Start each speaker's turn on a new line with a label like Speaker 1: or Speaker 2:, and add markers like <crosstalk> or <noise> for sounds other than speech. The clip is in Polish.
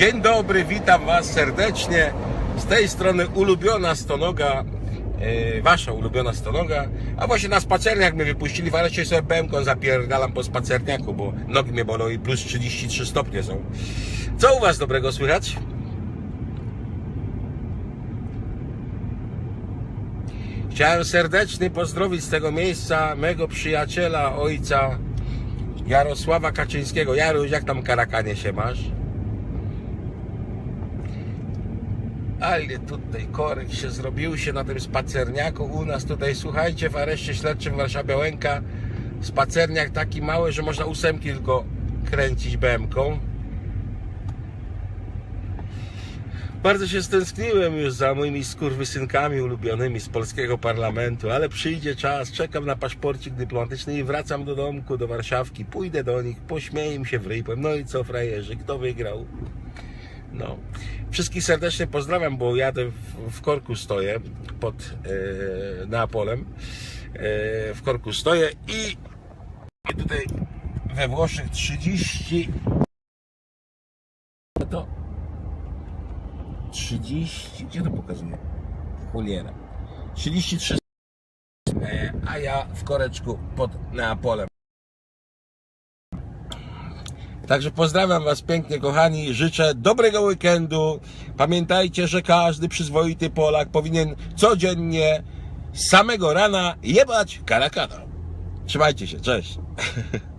Speaker 1: Dzień dobry, witam Was serdecznie. Z tej strony ulubiona stonoga, e, Wasza ulubiona stonoga. A właśnie na spacerniak mnie wypuścili, w areszcie sobie bębką zapierdalam po spacerniaku, bo nogi mnie bolą i plus 33 stopnie są. Co u Was dobrego słychać? Chciałem serdecznie pozdrowić z tego miejsca mego przyjaciela, ojca Jarosława Kaczyńskiego. Jaruś, jak tam karakanie się masz? Ale tutaj korek się zrobił się na tym spacerniaku u nas tutaj, słuchajcie, w areszcie śledczym Warszawa Łęka spacerniak taki mały, że można ósemki tylko kręcić BM-ką. Bardzo się stęskniłem już za moimi skurwysynkami ulubionymi z polskiego parlamentu, ale przyjdzie czas, czekam na paszporcik dyplomatyczny i wracam do domku, do Warszawki, pójdę do nich, pośmieję im się w ryj, powiem, no i co frajerzy, kto wygrał? No. Wszystkich serdecznie pozdrawiam, bo jadę w, w korku stoję pod e, Neapolem. E, w korku stoję i, tutaj we Włoszech 30 to 30 gdzie to pokazuje? Cholera 33 e, a ja w koreczku pod Neapolem Także pozdrawiam Was pięknie, kochani. Życzę dobrego weekendu. Pamiętajcie, że każdy przyzwoity Polak powinien codziennie z samego rana jebać karakana. Trzymajcie się, cześć. <laughs>